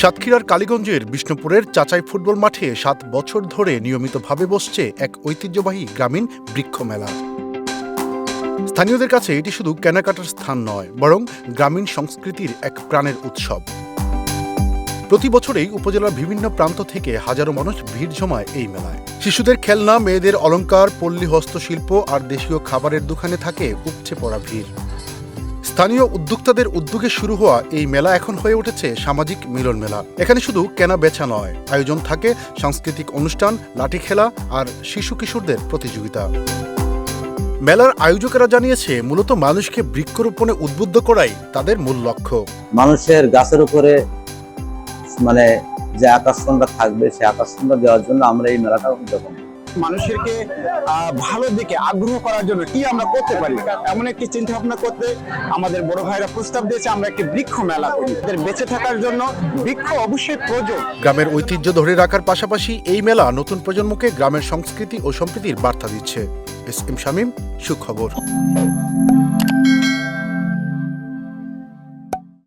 সাতক্ষীরার কালীগঞ্জের বিষ্ণুপুরের চাচাই ফুটবল মাঠে সাত বছর ধরে নিয়মিতভাবে বসছে এক ঐতিহ্যবাহী গ্রামীণ বৃক্ষ মেলা। স্থানীয়দের কাছে এটি শুধু কেনাকাটার স্থান নয়, বরং গ্রামীণ সংস্কৃতির এক প্রাণের উৎসব। প্রতি বছরেই উপজেলার বিভিন্ন প্রান্ত থেকে হাজারো মানুষ ভিড় জমায় এই মেলায়। শিশুদের খেলনা, মেয়েদের অলংকার, পল্লী হস্তশিল্প আর দেশীয় খাবারের দোকানে থাকে উপচে পড়া ভিড়। স্থানীয় উদ্যোক্তাদের উদ্যোগে শুরু হওয়া এই মেলা এখন হয়ে উঠেছে সামাজিক মিলন মেলা। এখানে শুধু কেনা বেচা নয়, আয়োজন থাকে সাংস্কৃতিক অনুষ্ঠান, লাঠি খেলা আর শিশু কিশোরদের প্রতিযোগিতা। মেলার আয়োজকেরা জানিয়েছে, মূলত মানুষকে বৃক্ষরোপণে উদ্বুদ্ধ করাই তাদের মূল লক্ষ্য। মানুষের গাছের উপরে মানে যে আকর্ষণটা থাকবে সেই আকর্ষণটা দেওয়ার জন্য আমরা এই মেলাটা উদযাপন। মানুষেরকে ভালো দিকে আগ্রহ করার জন্য কি আমরা করতে পারি? এমন একটি চিন্তা ভাবনা করতে আমাদের বড় ভাইরা প্রস্তাব দিয়েছে, আমরা একটি বৃক্ষ মেলা করি। এদের বেঁচে থাকার জন্য বৃক্ষ অবশ্যই প্রয়োজন। গ্রামের ঐতিহ্য ধরে রাখার পাশাপাশি এই মেলা নতুন প্রজন্মকে গ্রামের সংস্কৃতি ও সম্প্রীতির বার্তা দিচ্ছে। এস এম শামীম, সুখবর।